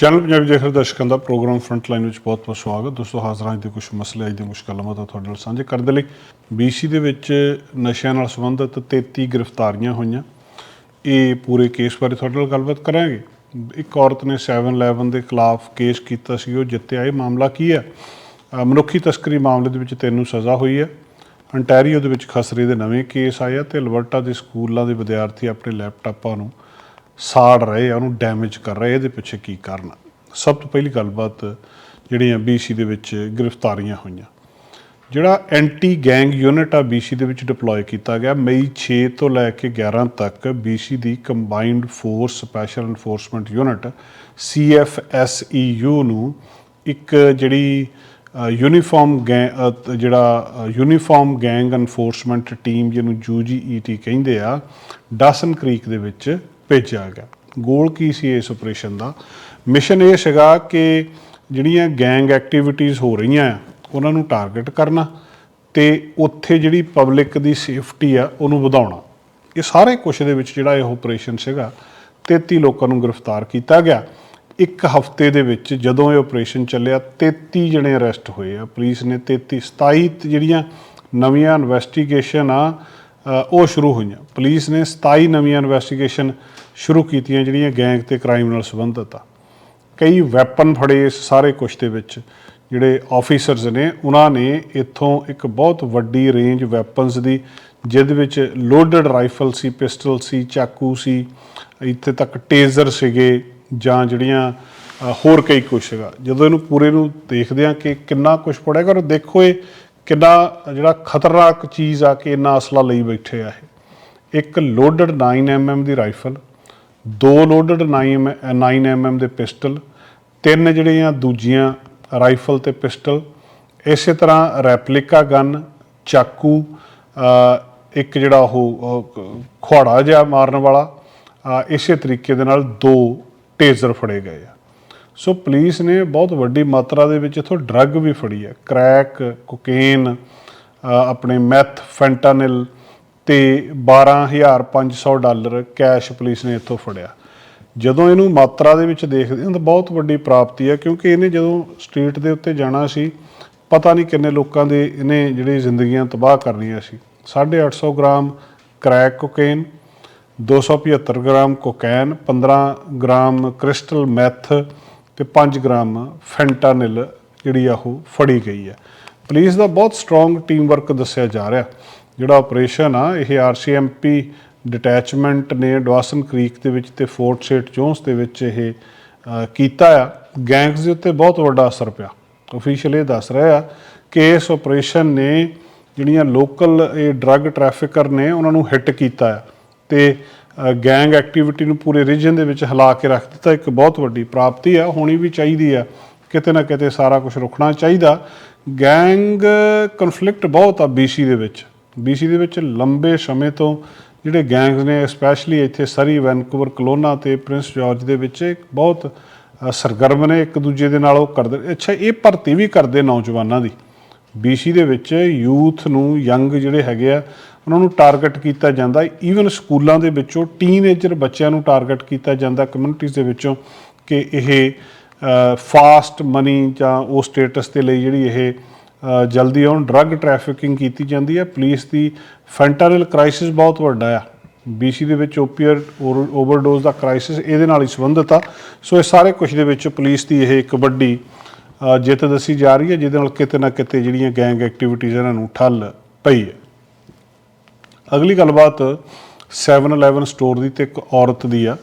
Channel Punjabi ਦੇਖ ਰਹੇ ਦਰਸ਼ਕਾਂ ਦਾ ਪ੍ਰੋਗਰਾਮ ਫਰੰਟ ਲਾਈਨ ਵਿੱਚ ਬਹੁਤ-ਬਹੁਤ ਸਵਾਗਤ। ਦੋਸਤੋ, ਹਾਜ਼ਰਾਂ ਅੱਜ ਦੇ ਕੁਝ ਮਸਲੇ, ਅੱਜ ਦੇ ਕੁਝ ਗੱਲਾਂ ਤੁਹਾਡੇ ਨਾਲ ਸਾਂਝੇ ਕਰਨ ਦੇ ਲਈ BC ਦੇ ਵਿੱਚ ਨਸ਼ਿਆਂ ਨਾਲ ਸੰਬੰਧਿਤ 33 ਗ੍ਰਿਫਤਾਰੀਆਂ ਹੋਈਆਂ। ਇਹ ਪੂਰੇ ਕੇਸ ਬਾਰੇ ਤੁਹਾਡੇ ਨਾਲ ਗੱਲਬਾਤ ਕਰਾਂਗੇ। ਇੱਕ ਔਰਤ ਨੇ 711 ਦੇ ਖਿਲਾਫ ਕੇਸ ਕੀਤਾ ਸੀ, ਉਹ ਜਿੱਤਿਆ ਇਹ ਮਾਮਲਾ ਕੀ ਹੈ? ਮਨੁੱਖੀ ਤਸਕਰੀ ਮਾਮਲੇ ਦੇ ਵਿੱਚ ਤੈਨੂੰ ਸਜ਼ਾ ਹੋਈ ਹੈ। ਅੰਟੈਰੀਓ ਦੇ ਵਿੱਚ ਖਸਰੇ ਦੇ ਨਵੇਂ ਕੇਸ ਆਏ ਆ ਤੇ ਅਲਬਰਟਾ ਦੇ ਸਕੂਲਾਂ ਦੇ ਵਿਦਿਆਰਥੀ ਆਪਣੇ ਲੈਪਟਾਪਾਂ ਨੂੰ ਸਾੜ ਰਹੇ ਆ, ਉਹਨੂੰ ਡੈਮੇਜ ਕਰ ਰਹੇ ਇਹਦੇ ਪਿੱਛੇ ਕੀ ਕਾਰਨ ਸਭ ਤੋਂ ਪਹਿਲੀ ਗੱਲਬਾਤ ਜਿਹੜੀਆਂ BC ਦੇ ਵਿੱਚ ਗ੍ਰਿਫਤਾਰੀਆਂ ਹੋਈਆਂ। ਜਿਹੜਾ ਐਂਟੀ ਗੈਂਗ ਯੂਨਿਟ ਆ BC ਦੇ ਵਿੱਚ ਡਿਪਲੋਏ ਕੀਤਾ ਗਿਆ ਮਈ 6 ਤੋਂ ਲੈ ਕੇ 11 ਤੱਕ BC ਦੀ combined force special enforcement unit CFSEU ਨੂੰ ਇੱਕ ਜਿਹੜੀ ਯੂਨੀਫਾਰਮ ਗੈਂਗ ਜਿਹੜਾ ਯੂਨੀਫਾਰਮ ਗੈਂਗ ਐਨਫੋਰਸਮੈਂਟ ਟੀਮ ਜਿਹਨੂੰ UGET ਕਹਿੰਦੇ ਆ ਡਾਸਨ ਕ੍ਰੀਕ ਦੇ ਵਿੱਚ ਭੇਜਿਆ ਗਿਆ। ਗੋਲ ਕੀ ਸੀ ਇਸ ਆਪਰੇਸ਼ਨ ਦਾ? ਮਿਸ਼ਨ ਇਹ ਸੀਗਾ ਕਿ ਜਿਹੜੀਆਂ ਗੈਂਗ ਐਕਟੀਵਿਟੀਆਂ ਹੋ ਰਹੀਆਂ ਆ, ਉਹਨਾਂ ਨੂੰ ਟਾਰਗੇਟ ਕਰਨਾ ਤੇ ਉੱਥੇ ਜਿਹੜੀ ਪਬਲਿਕ ਦੀ ਸੇਫਟੀ ਆ, ਉਹਨੂੰ ਵਧਾਉਣਾ। ਇਹ ਸਾਰੇ ਕੁਛ ਦੇ ਵਿੱਚ ਜਿਹੜਾ ਇਹ ਆਪਰੇਸ਼ਨ ਸੀਗਾ 33 ਲੋਕਾਂ ਨੂੰ ਗ੍ਰਿਫਤਾਰ ਕੀਤਾ ਗਿਆ। ਇੱਕ ਹਫ਼ਤੇ ਦੇ ਵਿੱਚ ਜਦੋਂ ਇਹ ਆਪਰੇਸ਼ਨ ਚੱਲਿਆ 33 ਜਣੇ ਅਰੈਸਟ ਹੋਏ ਆ। ਪੁਲਿਸ ਨੇ 33 27 ਜਿਹੜੀਆਂ ਨਵੀਆਂ ਇਨਵੈਸਟੀਗੇਸ਼ਨ ਆ ਉਹ ਸ਼ੁਰੂ ਹੋਈਆਂ। ਪੁਲਿਸ ਨੇ 27 ਨਵੀਆਂ ਇਨਵੈਸਟੀਗੇਸ਼ਨ ਸ਼ੁਰੂ ਕੀਤੀਆਂ ਜਿਹੜੀਆਂ ਗੈਂਗ ਤੇ ਕ੍ਰਾਈਮ ਨਾਲ ਸੰਬੰਧਿਤ ਆ। ਕਈ ਵੈਪਨ ਫੜੇ ਇਸ ਸਾਰੇ ਕੁਛ ਦੇ ਵਿੱਚ, ਜਿਹੜੇ ਆਫੀਸਰਸ ਨੇ, ਉਹਨਾਂ ਨੇ ਇੱਥੋਂ ਇੱਕ ਬਹੁਤ ਵੱਡੀ ਰੇਂਜ ਵੈਪਨਸ ਦੀ, ਜਿਹਦੇ ਵਿੱਚ ਲੋਡਡ ਰਾਈਫਲ ਸੀ ਪਿਸਟਲ ਸੀ, ਚਾਕੂ ਸੀ, ਇੱਥੇ ਤੱਕ ਟੇਜ਼ਰ ਸੀਗੇ, ਜਾਂ ਜਿਹੜੀਆਂ ਹੋਰ ਕਈ ਕੁਛ ਸੀਗਾ। ਜਦੋਂ ਇਹਨੂੰ ਪੂਰੇ ਨੂੰ ਦੇਖਦੇ ਆ ਕਿ ਕਿੰਨਾ ਕੁਛ ਪੜਿਆ ਔਰ ਦੇਖੋ ਇਹ ਕਿੰਨਾ, ਜਿਹੜਾ ਖਤਰਨਾਕ ਚੀਜ਼ ਆ ਕਿ ਇੰਨਾ ਅਸਲਾ ਲਈ ਬੈਠੇ ਆ ਇਹ। ਇੱਕ ਲੋਡਡ 9mm ਦੀ ਰਾਈਫਲ ਦੋ ਲੋਡਡ 9mm ਦੇ ਪਿਸਟਲ ਤਿੰਨ ਜਿਹੜੀਆਂ ਦੂਜੀਆਂ ਰਾਈਫਲ ਤੇ ਪਿਸਟਲ ਇਸੇ ਤਰ੍ਹਾਂ ਰੈਪਲਿਕਾ ਗਨ ਚਾਕੂ ਇੱਕ ਜਿਹੜਾ ਉਹ ਅ, ਜਿਹਾ ਮਾਰਨ ਵਾਲਾ ਇਸੇ ਤਰੀਕੇ ਦੇ ਨਾਲ ਦੋ ਟੇਜ਼ਰ ਫੜੇ ਗਏ ਆ। ਸੋ ਪੁਲਿਸ ਨੇ ਬਹੁਤ ਵੱਡੀ ਮਾਤਰਾ ਦੇ ਵਿੱਚ ਇਥੋਂ ਡਰੱਗ ਵੀ ਫੜੀ ਹੈ। ਕ੍ਰੈਕ ਕੋਕੇਨ ਆਪਣੇ ਮੈਥ ਫੈਂਟਾਨਿਲ ਤੇ 12500 ਡਾਲਰ ਕੈਸ਼ ਪੁਲਿਸ ਨੇ ਇੱਥੋਂ ਫੜਿਆ। ਜਦੋਂ ਇਹਨੂੰ ਮਾਤਰਾ ਦੇ ਵਿੱਚ ਦੇਖਦੇ ਹਾਂ ਤਾਂ ਬਹੁਤ ਵੱਡੀ ਪ੍ਰਾਪਤੀ ਹੈ, ਕਿਉਂਕਿ ਇਹਨੇ ਜਦੋਂ ਸਟਰੀਟ ਦੇ ਉੱਤੇ ਜਾਣਾ ਸੀ, ਪਤਾ ਨਹੀਂ ਕਿੰਨੇ ਲੋਕਾਂ ਦੇ ਇਹਨੇ ਜਿਹੜੀ ਜ਼ਿੰਦਗੀਆਂ ਤਬਾਹ ਕਰਨੀਆਂ ਸੀ। 850 gram crack cocaine 275 gram cocaine 15 gram crystal meth ਤੇ 5 ਗ੍ਰਾਮ ਫੈਂਟਾਨਿਲ ਜਿਹੜੀ ਆ ਉਹ ਫੜੀ ਗਈ ਹੈ। ਪੁਲਿਸ ਦਾ ਬਹੁਤ ਸਟਰੋਂਗ ਟੀਮ ਵਰਕ ਦੱਸਿਆ ਜਾ ਰਿਹਾ। ਜਿਹੜਾ ਆਪਰੇਸ਼ਨ ਆ, ਇਹ ਆਰਸੀਐਮਪੀ ਡਿਟੈਚਮੈਂਟ ਨੇ ਡਵਾਸਨ ਕ੍ਰੀਕ ਦੇ ਵਿੱਚ ਤੇ ਫੋਰਟ ਸੇਟ ਜੋਨਸ ਦੇ ਵਿੱਚ ਇਹ ਕੀਤਾ ਆ। ਗੈਂਗਸ ਦੇ ਉੱਤੇ ਬਹੁਤ ਵੱਡਾ ਅਸਰ ਪਿਆ। ਅਫੀਸ਼ੀਅਲ ਇਹ ਦੱਸ ਰਿਹਾ ਆ ਕਿ ਇਸ ਆਪਰੇਸ਼ਨ ਨੇ ਜਿਹੜੀਆਂ ਲੋਕਲ ਇਹ ਡਰੱਗ ਟ੍ਰੈਫਿਕਰ ਨੇ, ਉਹਨਾਂ ਨੂੰ ਹਿੱਟ ਕੀਤਾ ਆ ਤੇ ਗੈਂਗ ਐਕਟੀਵਿਟੀ ਨੂੰ ਪੂਰੇ ਰੀਜਨ ਦੇ ਵਿੱਚ ਹਿਲਾ ਕੇ ਰੱਖ ਦਿੱਤਾ। ਇੱਕ ਬਹੁਤ ਵੱਡੀ ਪ੍ਰਾਪਤੀ ਆ, ਹੋਣੀ ਵੀ ਚਾਹੀਦੀ ਆ। ਕਿਤੇ ਨਾ ਕਿਤੇ ਸਾਰਾ ਕੁਝ ਰੁਕਣਾ ਚਾਹੀਦਾ। ਗੈਂਗ ਕਨਫਲਿਕਟ ਬਹੁਤ ਆ BC ਦੇ ਵਿੱਚ। BC ਦੇ ਵਿੱਚ ਲੰਬੇ ਸਮੇਂ ਤੋਂ ਜਿਹੜੇ ਗੈਂਗਸ ਨੇ ਸਪੈਸ਼ਲੀ ਇੱਥੇ ਸਰੀ ਵੈਨਕੂਵਰ ਕਲੋਨਾ ਤੇ ਪ੍ਰਿੰਸ ਜਾਰਜ ਦੇ ਵਿੱਚ ਇੱਕ ਬਹੁਤ ਸਰਗਰਮ ਨੇ ਇੱਕ ਦੂਜੇ ਦੇ ਨਾਲ ਉਹ ਕਰਦੇ ਅੱਛਾ, ਇਹ ਭਰਤੀ ਵੀ ਕਰਦੇ ਨੌਜਵਾਨਾਂ ਦੀ। BC ਦੇ ਵਿੱਚ ਯੂਥ ਨੂੰ, ਯੰਗ ਜਿਹੜੇ ਹੈਗੇ ਆ, ਉਹਨਾਂ ਨੂੰ ਟਾਰਗੇਟ ਕੀਤਾ ਜਾਂਦਾ। ਈਵਨ ਸਕੂਲਾਂ ਦੇ ਵਿੱਚੋਂ ਟੀਨੇਜਰ ਬੱਚਿਆਂ ਨੂੰ ਟਾਰਗੇਟ ਕੀਤਾ ਜਾਂਦਾ ਕਮਿਊਨਿਟੀਜ਼ ਦੇ ਵਿੱਚੋਂ ਕਿ ਇਹ ਫਾਸਟ ਮਨੀ ਜਾਂ ਉਹ ਸਟੇਟਸ ਦੇ ਲਈ ਜਿਹੜੀ ਇਹ ਜਲਦੀ ਆਉਣ ਡਰੱਗ ਟ੍ਰੈਫਿਕਿੰਗ ਕੀਤੀ ਜਾਂਦੀ ਹੈ ਪੁਲਿਸ ਦੀ ਫੈਂਟਾਨਿਲ ਕ੍ਰਾਈਸਿਸ ਬਹੁਤ ਵੱਡਾ ਆ। BC ਦੇ ਵਿੱਚ ਓਪੀਅਡ ਓਵਰਡੋਜ਼ ਦਾ ਕ੍ਰਾਈਸਿਸ ਇਹਦੇ ਨਾਲ ਹੀ ਸੰਬੰਧਿਤ ਆ। ਸੋ ਇਹ ਸਾਰੇ ਕੁਝ ਦੇ ਵਿੱਚ ਪੁਲਿਸ ਦੀ ਇਹ ਇੱਕ ਵੱਡੀ ਜਿੱਤ ਦੱਸੀ ਜਾ ਰਹੀ ਹੈ, ਜਿਹਦੇ ਨਾਲ ਕਿਤੇ ਨਾ ਕਿਤੇ ਜਿਹੜੀਆਂ ਗੈਂਗ ਐਕਟੀਵਿਟੀਜ਼ ਇਹਨਾਂ ਨੂੰ ਠੱਲ ਪਈ ਹੈ। ਅਗਲੀ ਗੱਲਬਾਤ 711 ਸਟੋਰ ਦੀ ਤੇ ਇੱਕ ਔਰਤ ਦੀ ਆ।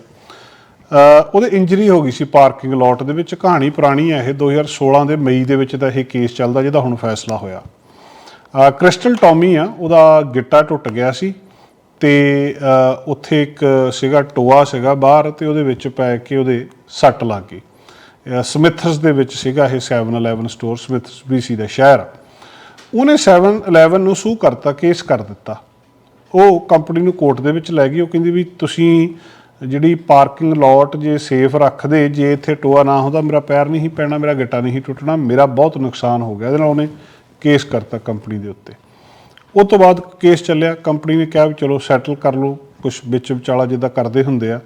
ਉਹਦੇ ਇੰਜਰੀ ਹੋ ਗਈ ਸੀ ਪਾਰਕਿੰਗ ਲੋਟ ਦੇ ਵਿੱਚ। ਕਹਾਣੀ ਪੁਰਾਣੀ ਹੈ ਇਹ। 2016 ਦੇ ਮਈ ਦੇ ਵਿੱਚ ਦਾ ਇਹ ਕੇਸ ਚੱਲਦਾ ਜਿਹਦਾ ਹੁਣ ਫੈਸਲਾ ਹੋਇਆ। ਕ੍ਰਿਸਟਲ ਟੌਮੀ ਆ, ਉਹਦਾ ਗਿੱਟਾ ਟੁੱਟ ਗਿਆ ਸੀ ਤੇ ਉੱਥੇ ਇੱਕ ਸੀਗਾ, ਟੋਆ ਸੀਗਾ ਬਾਹਰ ਤੇ ਉਹਦੇ ਵਿੱਚ ਪੈ ਕੇ ਉਹਦੇ ਸੱਟ ਲੱਗ ਗਈ। ਸਮਿਥਸ ਦੇ ਵਿੱਚ ਸੀਗਾ ਇਹ 711 ਸਟੋਰ ਸਮਿਥਸ BC ਦਾ ਸ਼ਹਿਰ। ਆ। ਉਹਨੇ 711 ਨੂੰ ਸੂ ਕਰਤਾ, ਕੇਸ ਕਰ ਦਿੱਤਾ। ਉਹ ਕੰਪਨੀ ਨੂੰ ਕੋਰਟ ਦੇ ਵਿੱਚ ਲੈ ਗਈ। ਉਹ ਕਹਿੰਦੀ ਵੀ ਤੁਸੀਂ ਜਿਹੜੀ ਪਾਰਕਿੰਗ ਲੋਟ ਜੇ ਸੇਫ ਰੱਖਦੇ ਜੇ ਇੱਥੇ ਟੋਆ ਨਾ ਹੁੰਦਾ ਮੇਰਾ ਪੈਰ ਨਹੀਂ ਪੈਣਾ ਮੇਰਾ ਗਿੱਟਾ ਨਹੀਂ ਟੁੱਟਣਾ ਮੇਰਾ ਬਹੁਤ ਨੁਕਸਾਨ ਹੋ ਗਿਆ। ਇਹਦੇ ਨਾਲ ਉਹਨੇ ਕੇਸ ਕਰਤਾ ਕੰਪਨੀ ਦੇ ਉੱਤੇ। ਉਹ ਤੋਂ ਬਾਅਦ ਕੇਸ ਚੱਲਿਆ। ਕੰਪਨੀ ਨੇ ਕਿਹਾ ਵੀ ਚਲੋ ਸੈਟਲ ਕਰ ਲਓ ਕੁਝ ਵਿੱਚ ਵਿਚਾਲਾ ਜਿੱਦਾਂ ਕਰਦੇ ਹੁੰਦੇ ਆ।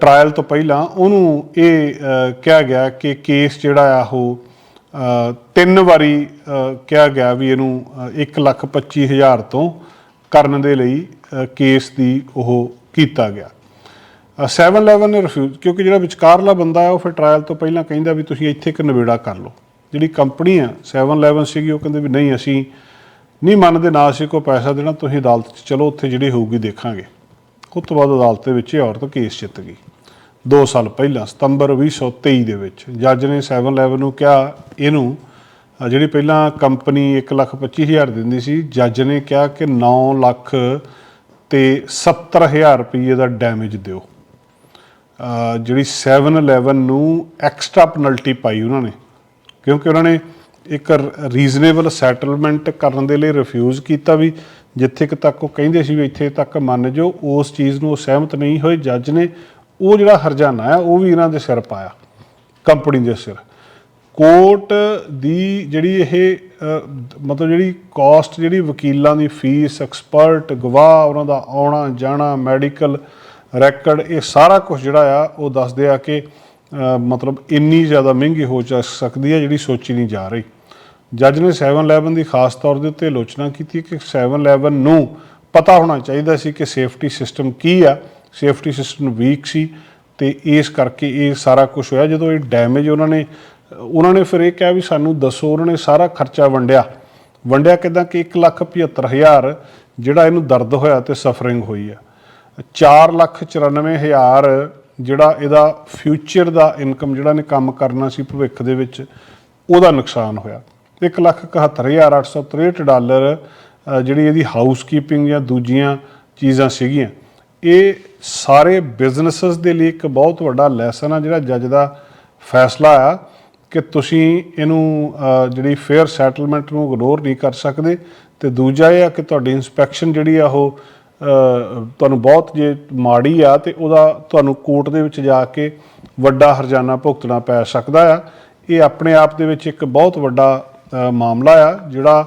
ਟ੍ਰਾਇਲ ਤੋਂ ਪਹਿਲਾਂ ਉਹਨੂੰ ਇਹ ਕਿਹਾ ਗਿਆ ਕਿ ਕੇਸ ਜਿਹੜਾ ਆ ਉਹ ਤਿੰਨ ਵਾਰੀ ਕਿਹਾ ਗਿਆ ਵੀ ਇਹਨੂੰ ਅ, ਇੱਕ ਲੱਖ ਪੱਚੀ ਹਜ਼ਾਰ ਤੋਂ ਕਰਨ ਦੇ ਲਈ ਕੇਸ ਦੀ ਉਹ ਕੀਤਾ ਗਿਆ। 711 ਨੇ ਰਿਫਿਊਜ਼ ਕਿਉਂਕਿ ਜਿਹੜਾ ਵਿਚਕਾਰਲਾ ਬੰਦਾ ਹੈ ਉਹ ਫਿਰ ਟ੍ਰਾਇਲ ਤੋਂ ਪਹਿਲਾਂ ਕਹਿੰਦਾ ਵੀ ਤੁਸੀਂ ਇੱਥੇ ਇੱਕ ਨਿਬੇੜਾ ਕਰ ਲਓ। ਜਿਹੜੀ ਕੰਪਨੀ ਆ 711 ਸੀਗੀ ਉਹ ਕਹਿੰਦੇ ਵੀ ਨਹੀਂ ਅਸੀਂ ਨਹੀਂ ਮੰਨਦੇ ਨਾ ਅਸੀਂ ਕੋਈ ਪੈਸਾ ਦੇਣਾ ਤੁਸੀਂ ਅਦਾਲਤ 'ਚ ਚਲੋ ਉੱਥੇ ਜਿਹੜੀ ਹੋਊਗੀ ਦੇਖਾਂਗੇ। ਉਸ ਤੋਂ ਬਾਅਦ ਅਦਾਲਤ ਦੇ ਵਿੱਚ ਇਹ ਔਰਤ ਕੇਸ ਜਿੱਤ ਗਈ। 2 ਸਾਲ ਪਹਿਲਾਂ ਸਤੰਬਰ 2023 ਦੇ ਵਿੱਚ ਜੱਜ ਨੇ 711 ਨੂੰ ਕਿਹਾ ਇਹਨੂੰ ਜਿਹੜੀ ਪਹਿਲਾਂ ਕੰਪਨੀ 1,25,000 ਦਿੰਦੀ ਸੀ ਜੱਜ ਨੇ ਕਿਹਾ ਕਿ 9 ਲੱਖ ਤੇ 70000 ਰੁਪਏ ਦਾ ਡੈਮੇਜ ਦਿਓ। ਜਿਹੜੀ 711 ਨੂੰ ਐਕਸਟਰਾ ਪੈਨਲਟੀ ਪਾਈ ਉਹਨਾਂ ਨੇ। ਕਿਉਂਕਿ ਉਹਨਾਂ ਨੇ ਇੱਕ ਰੀਜ਼ਨੇਬਲ ਸੈਟਲਮੈਂਟ ਕਰਨ ਦੇ ਲਈ ਰਿਫਿਊਜ਼ ਕੀਤਾ ਵੀ, ਜਿੱਥੇ ਕੁ ਤੱਕ ਉਹ ਕਹਿੰਦੇ ਸੀ ਵੀ ਇੱਥੇ ਤੱਕ ਮੰਨ ਜੋ ਉਸ ਚੀਜ਼ ਨੂੰ ਉਹ ਸਹਿਮਤ ਨਹੀਂ ਹੋਏ, ਜੱਜ ਨੇ ਉਹ ਜਿਹੜਾ ਹਰਜਾਨਾ ਹੈ ਉਹ ਵੀ ਇਹਨਾਂ ਦੇ ਸਿਰ ਪਾਇਆ, ਕੰਪਨੀ ਦੇ ਸਿਰ। ਕੋਰਟ ਦੀ ਜਿਹੜੀ ਇਹ ਮਤਲਬ ਜਿਹੜੀ ਕਾਸਟ ਜਿਹੜੀ ਵਕੀਲਾਂ ਦੀ ਫੀਸ ਐਕਸਪਰਟ ਗਵਾਹ, ਉਹਨਾਂ ਦਾ ਆਉਣਾ, ਜਾਣਾ ਮੈਡੀਕਲ ਰੈਕਡ ਇਹ ਸਾਰਾ ਕੁਝ ਜਿਹੜਾ ਆ, ਉਹ ਦੱਸਦੇ ਆ ਕਿ ਮਤਲਬ ਇੰਨੀ ਜ਼ਿਆਦਾ ਮਹਿੰਗੀ ਹੋ ਜਾ ਸਕਦੀ ਹੈ ਜਿਹੜੀ ਸੋਚੀ ਨਹੀਂ ਜਾ ਰਹੀ। ਜੱਜ ਨੇ 711 ਦੀ ਖਾਸ ਤੌਰ ਦੇ ਉੱਤੇ ਆਲੋਚਨਾ ਕੀਤੀ ਕਿ 711 ਨੂੰ ਪਤਾ ਹੋਣਾ ਚਾਹੀਦਾ ਸੀ ਕਿ ਸੇਫਟੀ ਸਿਸਟਮ ਕੀ ਆ। ਸੇਫਟੀ ਸਿਸਟਮ ਵੀਕ ਸੀ ਤੇ ਇਸ ਕਰਕੇ ਇਹ ਸਾਰਾ ਕੁਝ ਹੋਇਆ। ਜਦੋਂ ਇਹ ਡੈਮੇਜ ਉਹਨਾਂ ਨੇ ਉਹਨਾਂ ਨੇ ਫਿਰ ਇਹ ਕਿਹਾ ਵੀ ਸਾਨੂੰ ਦੱਸੋ, ਉਹਨਾਂ ਨੇ ਸਾਰਾ ਖਰਚਾ ਵੰਡਿਆ। ਵੰਡਿਆ ਕਿਦਾਂ ਕਿ 175000 ਜਿਹੜਾ ਇਹਨੂੰ ਦਰਦ ਹੋਇਆ ਤੇ ਸਫਰਿੰਗ ਹੋਈ ਆ। 494000 ਜਿਹੜਾ ਇਹਦਾ ਫਿਊਚਰ ਦਾ ਇਨਕਮ ਜਿਹੜਾ ਨੇ ਕੰਮ ਕਰਨਾ ਸੀ ਭਵਿੱਖ ਦੇ ਵਿੱਚ, ਉਹਦਾ ਨੁਕਸਾਨ ਹੋਇਆ। 171863 ਡਾਲਰ ਜਿਹੜੀ ਇਹਦੀ ਹਾਊਸਕੀਪਿੰਗ ਜਾਂ ਦੂਜੀਆਂ ਚੀਜ਼ਾਂ ਸੀਗੀਆਂ। ਇਹ ਸਾਰੇ ਬਿਜ਼ਨੈਸਸ ਦੇ ਲਈ ਇੱਕ ਬਹੁਤ ਵੱਡਾ ਲੈਸਨ ਆ ਜਿਹੜਾ ਜੱਜ ਦਾ ਫੈਸਲਾ ਆ ਕਿ ਤੁਸੀਂ ਇਹਨੂੰ ਜਿਹੜੀ ਫੇਅਰ ਸੈਟਲਮੈਂਟ ਨੂੰ ਇਗਨੋਰ ਨਹੀਂ ਕਰ ਸਕਦੇ। ਤੇ ਦੂਜਾ ਇਹ ਆ ਕਿ ਤੁਹਾਡੀ ਇਨਸਪੈਕਸ਼ਨ ਜਿਹੜੀ ਆ ਉਹ ਤੁਹਾਨੂੰ ਬਹੁਤ ਜੇ ਮਾੜੀ ਆ ਤੇ ਉਹਦਾ ਤੁਹਾਨੂੰ ਕੋਰਟ ਦੇ ਵਿੱਚ ਜਾ ਕੇ ਵੱਡਾ ਹਰਜਾਨਾ ਭੁਗਤਣਾ ਪੈ ਸਕਦਾ ਆ। ਇਹ ਆਪਣੇ ਆਪ ਦੇ ਵਿੱਚ ਇੱਕ ਬਹੁਤ ਵੱਡਾ ਮਾਮਲਾ ਆ ਜਿਹੜਾ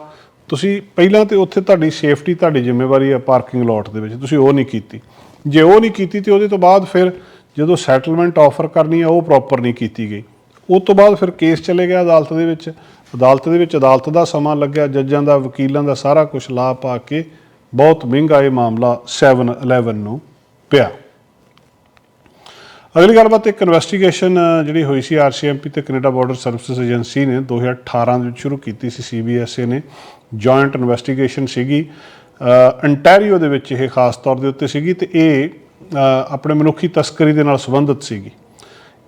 ਤੁਸੀਂ ਪਹਿਲਾਂ ਤੇ ਉੱਥੇ ਤੁਹਾਡੀ ਸੇਫਟੀ, ਤੁਹਾਡੀ ਜ਼ਿੰਮੇਵਾਰੀ ਆ ਪਾਰਕਿੰਗ ਲੋਟ ਦੇ ਵਿੱਚ। ਤੁਸੀਂ ਉਹ ਨਹੀਂ ਕੀਤੀ। ਜੇ ਉਹ ਨਹੀਂ ਕੀਤੀ ਤੇ ਉਹਦੇ ਤੋਂ ਬਾਅਦ ਫਿਰ ਜਦੋਂ ਸੈਟਲਮੈਂਟ ਆਫਰ ਕਰਨੀ ਆ, ਉਹ ਪ੍ਰੋਪਰ ਨਹੀਂ ਕੀਤੀ ਗਈ। ਉਸ ਤੋਂ ਬਾਅਦ ਫਿਰ ਕੇਸ ਚਲੇ ਗਿਆ ਅਦਾਲਤ ਦੇ ਵਿੱਚ। ਅਦਾਲਤ ਦੇ ਵਿੱਚ ਅਦਾਲਤ ਦਾ ਸਮਾਂ ਲੱਗਿਆ, ਜੱਜਾਂ ਦਾ, ਵਕੀਲਾਂ ਦਾ ਸਾਰਾ ਕੁਝ ਲਾ ਪਾ ਕੇ ਬਹੁਤ ਮਹਿੰਗਾ ਇਹ ਮਾਮਲਾ 711 ਨੂੰ ਪਿਆ। ਅਗਲੀ ਗੱਲਬਾਤ, ਇੱਕ ਇਨਵੈਸਟੀਗੇਸ਼ਨ ਜਿਹੜੀ ਹੋਈ ਸੀ ਆਰਸੀਐਮਪੀ ਤੇ ਕੈਨੇਡਾ ਬਾਰਡਰ ਸਰਵਿਸਿਜ਼ ਏਜੰਸੀ ਨੇ 2018 ਦੇ ਵਿੱਚ ਸ਼ੁਰੂ ਕੀਤੀ ਸੀ ਸੀਬੀਐਸਏ ਨੇ। ਜੁਆਇੰਟ ਇਨਵੈਸਟੀਗੇਸ਼ਨ ਸੀਗੀ। ਅੰਟੈਰੀਓ ਦੇ ਵਿੱਚ ਇਹ ਖਾਸ ਤੌਰ ਦੇ ਉੱਤੇ ਸੀਗੀ ਤੇ ਇਹ ਆਪਣੇ ਮਨੁੱਖੀ ਤਸਕਰੀ ਦੇ ਨਾਲ ਸੰਬੰਧਿਤ ਸੀਗੀ।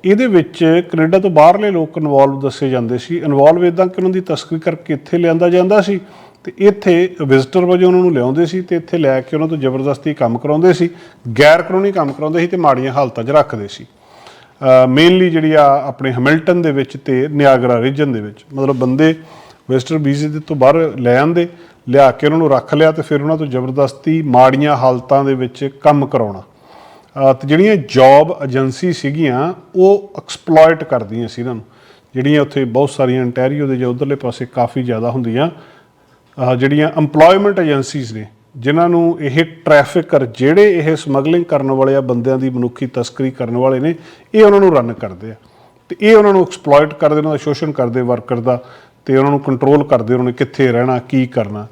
ਇਹਦੇ ਵਿੱਚ ਕੈਨੇਡਾ ਤੋਂ ਬਾਹਰਲੇ ਲੋਕ ਇਨਵੋਲਵ ਦੱਸੇ ਜਾਂਦੇ ਸੀ। ਇਨਵੋਲਵ ਇਦਾਂ ਕਿ ਉਹਨਾਂ ਦੀ ਤਸਕਰੀ ਕਰਕੇ ਇੱਥੇ ਲਿਆਂਦਾ ਜਾਂਦਾ ਸੀ ਤੇ ਇੱਥੇ ਵਿਜ਼ਟਰ ਵਜੋਂ ਉਹਨਾਂ ਨੂੰ ਲਿਆਉਂਦੇ ਸੀ ਤੇ ਇੱਥੇ ਲੈ ਕੇ ਉਹਨਾਂ ਤੋਂ ਜ਼ਬਰਦਸਤੀ ਕੰਮ ਕਰਾਉਂਦੇ ਸੀ ਗੈਰ ਕਾਨੂੰਨੀ ਕੰਮ ਕਰਾਉਂਦੇ ਸੀ ਤੇ ਮਾੜੀਆਂ ਹਾਲਤਾਂ 'ਚ ਰੱਖਦੇ ਸੀ। ਮੇਨਲੀ ਜਿਹੜੀ ਆ ਆਪਣੇ ਹੈਮਿਲਟਨ ਦੇ ਵਿੱਚ ਤੇ ਨਿਆਗਰਾ ਰੀਜਨ ਦੇ ਵਿੱਚ, ਮਤਲਬ ਬੰਦੇ ਵਿਜ਼ਟਰ ਵੀਜ਼ੇ ਦੇ ਤੋਂ ਬਾਹਰ ਲੈ ਆਂਦੇ ਲਿਆ ਕੇ ਉਹਨਾਂ ਨੂੰ ਰੱਖ ਲਿਆ ਤੇ ਫਿਰ ਉਹਨਾਂ ਤੋਂ ਜ਼ਬਰਦਸਤੀ ਮਾੜੀਆਂ ਹਾਲਤਾਂ ਦੇ ਵਿੱਚ ਕੰਮ ਕਰਾਉਣਾ। ਅਹ ਤੇ ਜਿਹੜੀਆਂ ਜੌਬ ਏਜੰਸੀ ਸੀਗੀਆਂ, ਉਹ ਐਕਸਪਲੋਇਟ ਕਰਦੀਆਂ ਸੀ ਇਹਨਾਂ ਨੂੰ। ਜਿਹੜੀਆਂ ਉੱਥੇ ਬਹੁਤ ਸਾਰੀਆਂ ਅੰਟੈਰੀਓ ਦੇ ਜਾਂ ਉਧਰਲੇ ਪਾਸੇ ਕਾਫੀ ਜ਼ਿਆਦਾ ਹੁੰਦੀਆਂ ਜਿਹੜੀਆਂ EMPLOYMENT ਏਜੰਸੀਜ਼ ਨੇ, ਜਿਨ੍ਹਾਂ ਨੂੰ ਇਹ ਟ੍ਰੈਫਿਕਰ ਜਿਹੜੇ ਇਹ ਸਮਗਲਿੰਗ ਕਰਨ ਵਾਲੇ ਆ, ਬੰਦਿਆਂ ਦੀ ਮਨੁੱਖੀ ਤਸਕਰੀ ਕਰਨ ਵਾਲੇ ਨੇ, ਇਹ ਉਹਨਾਂ ਨੂੰ ਰਨ ਕਰਦੇ ਆ। ਤੇ ਇਹ ਉਹਨਾਂ ਨੂੰ ਐਕਸਪਲੋਇਟ ਕਰਦੇ ਉਹਨਾਂ ਦਾ ਸ਼ੋਸ਼ਣ ਕਰਦੇ ਵਰਕਰ ਦਾ, ਤੇ ਉਹਨਾਂ ਨੂੰ ਕੰਟਰੋਲ ਕਰਦੇ, ਉਹਨਾਂ ਨੇ ਕਿੱਥੇ ਰਹਿਣਾ, ਕੀ ਕਰਨਾ।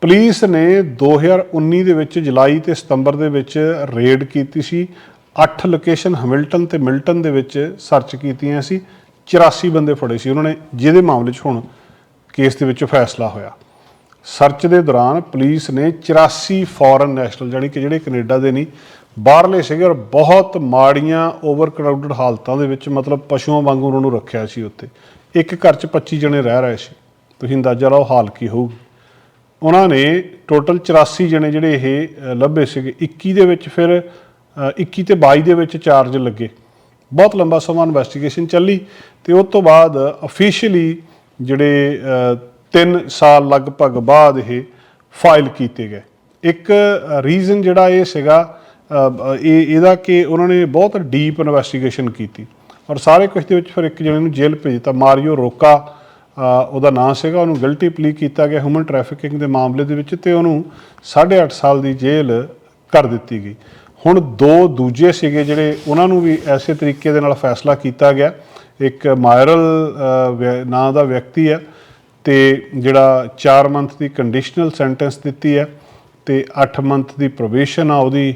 ਪੁਲਿਸ ਨੇ 2019 ਦੇ ਵਿੱਚ ਜੁਲਾਈ ਤੇ ਸਤੰਬਰ ਦੇ ਵਿੱਚ ਰੇਡ ਕੀਤੀ ਸੀ। 8 ਲੋਕੇਸ਼ਨ ਹੈਮਿਲਟਨ ਤੇ ਮਿਲਟਨ ਦੇ ਵਿੱਚ ਸਰਚ ਕੀਤੀਆਂ ਸੀ। 84 ਬੰਦੇ ਫੜੇ ਸੀ। ਉਹਨਾਂ ਨੇ, ਜਿਹਦੇ ਮਾਮਲੇ 'ਚ ਹੁਣ ਕੇਸ ਦੇ ਵਿੱਚ ਫੈਸਲਾ ਹੋਇਆ। ਸਰਚ ਦੇ ਦੌਰਾਨ ਪੁਲਿਸ ਨੇ 84 ਫੋਰਨ ਨੈਸ਼ਨਲ ਜਾਨੀ ਕਿ ਜਿਹੜੇ ਕੈਨੇਡਾ ਦੇ ਨਹੀਂ ਬਾਹਰਲੇ ਸੀਗੇ ਔਰ ਬਹੁਤ ਮਾੜੀਆਂ ਓਵਰ ਕਰਾਊਡਡ ਹਾਲਤਾਂ ਦੇ ਵਿੱਚ ਮਤਲਬ ਪਸ਼ੂਆਂ ਵਾਂਗੂ ਉਹਨਾਂ ਨੂੰ ਰੱਖਿਆ ਸੀ ਉੱਥੇ। ਇੱਕ ਘਰ 'ਚ 25 ਜਣੇ ਰਹਿ ਰਹੇ ਸੀ। ਤੁਸੀਂ ਅੰਦਾਜ਼ਾ ਲਾਓ ਹਾਲ ਕੀ ਹੋਊਗੀ। ਉਹਨਾਂ ਨੇ ਟੋਟਲ 84 ਜਣੇ ਜਿਹੜੇ ਇਹ ਲੱਭੇ ਸੀਗੇ। 21 ਦੇ ਵਿੱਚ ਫਿਰ ਅ, 21 ਤੇ 22 ਦੇ ਵਿੱਚ ਚਾਰਜ ਲੱਗੇ। ਬਹੁਤ ਲੰਬਾ ਸਮਾਂ ਇਨਵੈਸਟੀਗੇਸ਼ਨ ਚੱਲੀ ਤੇ ਉਸ ਤੋਂ ਬਾਅਦ ਅਫੀਸ਼ੀਅਲੀ ਜਿਹੜੇ 3 ਸਾਲ ਲਗਭਗ ਬਾਅਦ ਇਹ ਫਾਈਲ ਕੀਤੇ ਗਏ। ਇੱਕ ਰੀਜ਼ਨ ਜਿਹੜਾ ਇਹ ਸੀਗਾ ਇਹ, ਇਹਦਾ ਕਿ ਉਹਨਾਂ ਨੇ ਬਹੁਤ ਡੀਪ ਇਨਵੈਸਟੀਗੇਸ਼ਨ ਕੀਤੀ ਔਰ ਸਾਰੇ ਕੁਝ ਦੇ ਵਿੱਚ ਫਿਰ ਇੱਕ ਜਣੇ ਨੂੰ ਜੇਲ੍ਹ ਭੇਜ ਦਿੱਤਾ। ਮਾਰੀਓ ਰੋਕਾ ਉਹਦਾ ਨਾਂ ਸੀਗਾ, ਉਹਨੂੰ ਗਿਲਟੀ ਪਲੀ ਕੀਤਾ ਗਿਆ ਹਿਊਮਨ ਟ੍ਰੈਫਿਕਿੰਗ ਦੇ ਮਾਮਲੇ ਦੇ ਵਿੱਚ ਤੇ ਉਹਨੂੰ 8.5 ਸਾਲ ਦੀ ਜੇਲ੍ਹ ਕਰ ਦਿੱਤੀ ਗਈ। ਹੁਣ ਦੋ ਦੂਜੇ ਸੀਗੇ ਜਿਹੜੇ ਉਹਨਾਂ ਨੂੰ ਵੀ ਐਸੇ ਤਰੀਕੇ ਦੇ ਨਾਲ ਫੈਸਲਾ ਕੀਤਾ ਗਿਆ। ਇੱਕ ਮਾਇਰਲ ਨਾਂ ਦਾ ਵਿਅਕਤੀ ਹੈ ਤੇ ਜਿਹੜਾ 4 ਮੰਥ ਦੀ ਕੰਡੀਸ਼ਨਲ ਸੈਂਟੈਂਸ ਦਿੱਤੀ ਹੈ ਤੇ 8 ਮੰਥ ਦੀ ਪ੍ਰੋਬੇਸ਼ਨ ਆ ਉਹਦੀ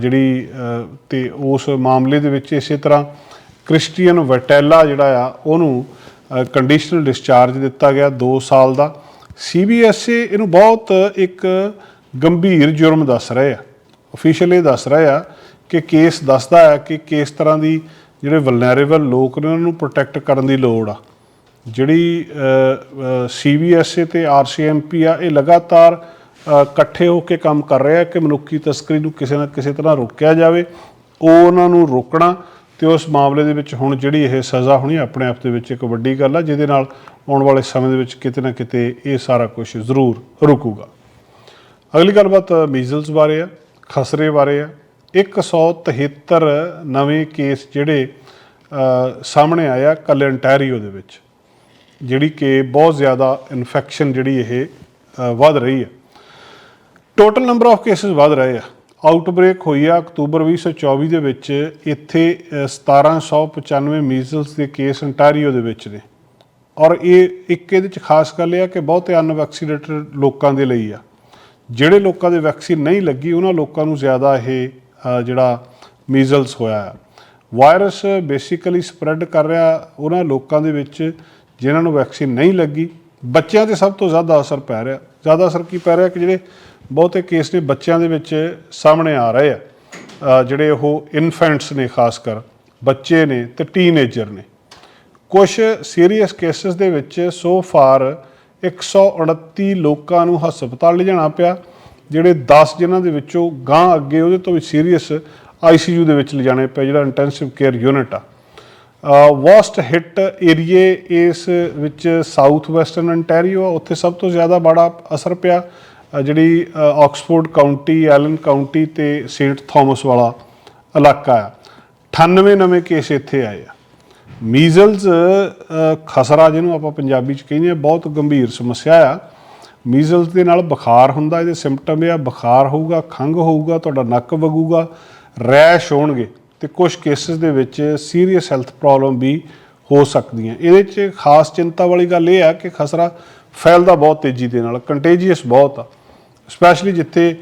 ਜਿਹੜੀ ਅ, ਤੇ ਉਸ ਮਾਮਲੇ ਦੇ ਵਿੱਚ ਇਸੇ ਤਰ੍ਹਾਂ ਕ੍ਰਿਸਟੀਅਨ ਵਟੈਲਾ ਜਿਹੜਾ ਆ ਉਹਨੂੰ ਕੰਡੀਸ਼ਨਲ ਡਿਸਚਾਰਜ ਦਿੱਤਾ ਗਿਆ 2 ਸਾਲ ਦਾ। ਸੀਬੀਐਸਈ ਇਹਨੂੰ ਬਹੁਤ ਇੱਕ ਗੰਭੀਰ ਜੁਰਮ ਦੱਸ ਰਹੇ ਆ। ਅਫੀਸ਼ੀਅਲ ਇਹ ਦੱਸ ਰਹੇ ਆ ਕਿ ਕੇਸ ਦੱਸਦਾ ਹੈ ਕਿ ਕਿਸ ਤਰ੍ਹਾਂ ਦੀ ਜਿਹੜੇ ਵਲਨਰੇਬਲ ਲੋਕ ਨੇ ਉਹਨਾਂ ਨੂੰ ਪ੍ਰੋਟੈਕਟ ਕਰਨ ਦੀ ਲੋੜ ਆ। ਜਿਹੜੀ ਸੀਬੀਐਸਈ ਤੇ ਆਰਸੀਐਮਪੀ ਆ ਇਹ ਲਗਾਤਾਰ ਇਕੱਠੇ ਹੋ ਕੇ ਕੰਮ ਕਰ ਰਿਹਾ ਕਿ ਮਨੁੱਖੀ ਤਸਕਰੀ ਨੂੰ ਕਿਸੇ ਨਾ ਕਿਸੇ ਤਰ੍ਹਾਂ ਰੋਕਿਆ ਜਾਵੇ ਉਹ ਉਹਨਾਂ ਨੂੰ ਰੋਕਣਾ ਤੇ ਉਸ ਮਾਮਲੇ ਦੇ ਵਿੱਚ ਹੁਣ ਜਿਹੜੀ ਇਹ ਸਜ਼ਾ ਹੋਣੀ ਆਪਣੇ ਆਪ ਦੇ ਵਿੱਚ ਇੱਕ ਵੱਡੀ ਗੱਲ ਆ ਜਿਹਦੇ ਨਾਲ ਆਉਣ ਵਾਲੇ ਸਮੇਂ ਦੇ ਵਿੱਚ ਕਿਤੇ ਨਾ ਕਿਤੇ ਇਹ ਸਾਰਾ ਕੁਝ ਜ਼ਰੂਰ ਰੁਕੂਗਾ। ਅਗਲੀ ਗੱਲਬਾਤ ਮੀਜ਼ਲਸ ਬਾਰੇ ਆ ਖਸਰੇ ਬਾਰੇ ਆ। 173 ਨਵੇਂ ਕੇਸ ਜਿਹੜੇ ਅ, ਸਾਹਮਣੇ ਆਇਆ ਕੱਲ ਅੰਟੈਰੀਓ ਦੇ ਵਿੱਚ। ਜਿਹੜੀ ਕਿ ਬਹੁਤ ਜ਼ਿਆਦਾ ਇਨਫੈਕਸ਼ਨ ਜਿਹੜੀ ਇਹ ਵੱਧ ਰਹੀ ਹੈ। ਟੋਟਲ ਨੰਬਰ ਆਫ ਕੇਸਿਸ ਵੱਧ ਰਹੇ ਆ। ਆਊਟਬ੍ਰੇਕ ਹੋਈ ਆ ਅਕਤੂਬਰ 2024 ਦੇ ਵਿੱਚ। ਇੱਥੇ ਅ, 1795 ਮੀਜ਼ਲਸ ਦੇ ਕੇਸ ਅੰਟਾਰੀਓ ਦੇ ਵਿੱਚ ਨੇ। ਔਰ ਇਹ ਇੱਕ ਇਹਦੇ ਚ ਖਾਸ ਗੱਲ ਇਹ ਆ ਕਿ ਬਹੁਤੇ ਅਨਵੈਕਸੀਨੇਟਡ ਲੋਕਾਂ ਦੇ ਲਈ ਆ। ਜਿਹੜੇ ਲੋਕਾਂ ਦੇ ਵੈਕਸੀਨ ਨਹੀਂ ਲੱਗੀ ਉਹਨਾਂ ਲੋਕਾਂ ਨੂੰ ਜ਼ਿਆਦਾ ਇਹ ਜਿਹੜਾ ਮੀਜ਼ਲਸ ਹੋਇਆ ਆ। ਵਾਇਰਸ ਬੇਸਿਕਲੀ ਸਪਰੈਡ ਕਰ ਰਿਹਾ ਉਹਨਾਂ ਲੋਕਾਂ ਦੇ ਵਿੱਚ ਜਿਨ੍ਹਾਂ ਨੂੰ ਵੈਕਸੀਨ ਨਹੀਂ ਲੱਗੀ, ਬੱਚਿਆਂ ਤੇ ਸਭ ਤੋਂ ਜ਼ਿਆਦਾ ਅਸਰ ਪੈ ਰਿਹਾ। ਜ਼ਿਆਦਾ ਅਸਰ ਕੀ ਪੈ ਰਿਹਾ ਕਿ ਜਿਹੜੇ ਬਹੁਤੇ ਕੇਸ ਨੇ ਬੱਚਿਆਂ ਦੇ ਵਿੱਚ ਸਾਹਮਣੇ ਆ ਰਹੇ ਆ। ਜਿਹੜੇ ਉਹ ਇਨਫੈਂਟਸ ਨੇ ਖਾਸ ਕਰ, ਬੱਚੇ ਨੇ ਤੇ ਟੀਨੇਜਰ ਨੇ। ਕੁਝ ਸੀਰੀਅਸ ਕੇਸਸ ਦੇ ਵਿੱਚ ਸੋ ਫਾਰ 129 ਲੋਕਾਂ ਨੂੰ ਹਸਪਤਾਲ ਲਿਜਾਣਾ ਪਿਆ, ਜਿਹੜੇ 10 ਜਿਨ੍ਹਾਂ ਦੇ ਵਿੱਚੋਂ ਗਾਂ ਅੱਗੇ ਉਹਦੇ ਤੋਂ ਵੀ ਸੀਰੀਅਸ ਆਈਸੀਯੂ ਦੇ ਵਿੱਚ ਲਿਜਾਣੇ ਪਏ, ਜਿਹੜਾ ਇੰਟੈਂਸਿਵ ਕੇਅਰ ਯੂਨਿਟ ਆ। ਵਰਸਟ ਹਿੱਟ ਏਰੀਏ ਇਸ ਵਿੱਚ ਸਾਊਥ ਵੈਸਟਰਨ ਅੰਟੈਰੀਓ ਆ, ਉੱਥੇ ਸਭ ਤੋਂ ਜ਼ਿਆਦਾ ਬੜਾ ਅਸਰ ਪਿਆ ਜਿਹੜੀ ਆਕਸਫੋਰਡ ਕਾਉਂਟੀ ਐਲਨ ਕਾਉਂਟੀ ਤੇ ਸੇਂਟ ਥਾਮਸ ਵਾਲਾ ਇਲਾਕਾ ਆ। 98 ਨਵੇਂ ਕੇਸ ਇੱਥੇ ਆਏ ਆ। ਮੀਜ਼ਲਸ ਖਸਰਾ ਜਿਹਨੂੰ ਆਪਾਂ ਪੰਜਾਬੀ ਚ ਕਹਿੰਦੇ ਆ, ਬਹੁਤ ਗੰਭੀਰ ਸਮੱਸਿਆ ਆ। ਮੀਜ਼ਲਸ ਦੇ ਨਾਲ ਬੁਖਾਰ ਹੁੰਦਾ, ਇਹਦੇ ਸਿੰਪਟਮ ਆ, ਬੁਖਾਰ ਹੋਊਗਾ, ਖੰਘ ਹੋਊਗਾ, ਤੁਹਾਡਾ ਨੱਕ ਵਗੂਗਾ, ਰੈਸ਼ ਹੋਣਗੇ। ਤੇ ਕੁਝ ਕੇਸਿਸ ਦੇ ਵਿੱਚ ਸੀਰੀਅਸ ਹੈਲਥ ਪ੍ਰੋਬਲਮ ਵੀ ਹੋ ਸਕਦੀਆਂ। ਇਹਦੇ 'ਚ ਖਾਸ ਚਿੰਤਾ ਵਾਲੀ ਗੱਲ ਇਹ ਆ ਕਿ ਖਸਰਾ ਫੈਲਦਾ ਬਹੁਤ ਤੇਜ਼ੀ ਦੇ ਨਾਲ ਕੰਟੇਜੀਅਸ ਬਹੁਤ ਆ। ਸਪੈਸ਼ਲੀ ਜਿੱਥੇ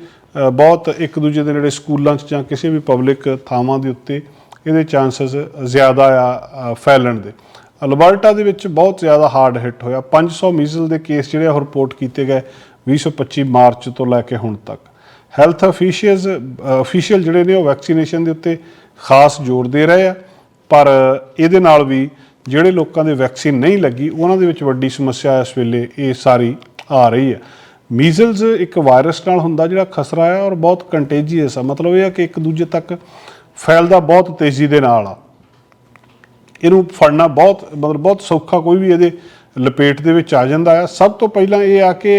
ਬਹੁਤ ਇੱਕ ਦੂਜੇ ਦੇ ਨੇੜੇ ਸਕੂਲਾਂ 'ਚ ਜਾਂ ਕਿਸੇ ਵੀ ਪਬਲਿਕ ਥਾਵਾਂ ਦੇ ਉੱਤੇ ਇਹਦੇ ਚਾਂਸਸ ਜ਼ਿਆਦਾ ਆ ਫੈਲਣ ਦੇ। ਅਲਬਰਟਾ ਦੇ ਵਿੱਚ ਬਹੁਤ ਜ਼ਿਆਦਾ ਹਾਰਡ ਹਿੱਟ ਹੋਇਆ। 500 ਮੀਜ਼ਲ ਦੇ ਕੇਸ ਜਿਹੜੇ ਉਹ ਰਿਪੋਰਟ ਕੀਤੇ ਗਏ 2025 ਮਾਰਚ ਤੋਂ ਲੈ ਕੇ ਹੁਣ ਤੱਕ। ਹੈਲਥ ਅਫੀਸ਼ੀਅਲਸ ਅਫੀਸ਼ੀਅਲ ਜਿਹੜੇ ਨੇ ਉਹ ਵੈਕਸੀਨੇਸ਼ਨ ਦੇ ਉੱਤੇ ਖਾਸ ਜ਼ੋਰ ਦੇ ਰਹੇ ਆ, ਪਰ ਇਹਦੇ ਨਾਲ ਵੀ ਜਿਹੜੇ ਲੋਕਾਂ ਦੇ ਵੈਕਸੀਨ ਨਹੀਂ ਲੱਗੀ, ਉਹਨਾਂ ਦੇ ਵਿੱਚ ਵੱਡੀ ਸਮੱਸਿਆ ਇਸ ਵੇਲੇ ਇਹ ਸਾਰੀ ਆ ਰਹੀ ਹੈ ਮੀਜ਼ਲਸ ਇੱਕ ਵਾਇਰਸ ਨਾਲ ਹੁੰਦਾ ਜਿਹੜਾ ਖਸਰਾ ਹੈ ਔਰ ਬਹੁਤ ਕੰਟੇਜੀਅਸ ਆ। ਮਤਲਬ ਇਹ ਆ ਕਿ ਇੱਕ ਦੂਜੇ ਤੱਕ ਫੈਲਦਾ ਬਹੁਤ ਤੇਜ਼ੀ ਦੇ ਨਾਲ ਆ। ਇਹਨੂੰ ਫੜਨਾ ਬਹੁਤ, ਮਤਲਬ ਬਹੁਤ ਸੌਖਾ ਕੋਈ ਵੀ ਇਹਦੇ ਲਪੇਟ ਦੇ ਵਿੱਚ ਆ ਜਾਂਦਾ ਹੈ ਸਭ ਤੋਂ ਪਹਿਲਾਂ ਇਹ ਆ ਕਿ